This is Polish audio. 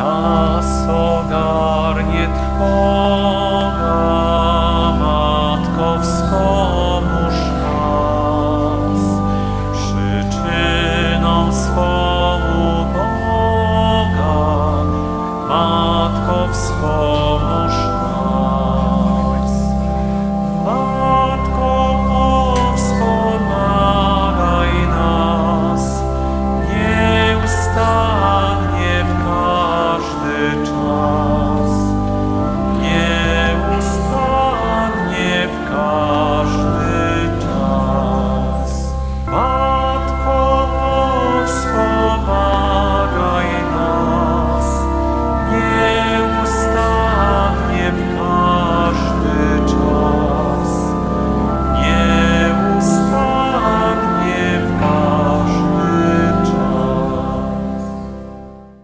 nas ogarnie Twoja Matko, wspomóż nas. Przyczyną swą Boga, Matko, wspomóż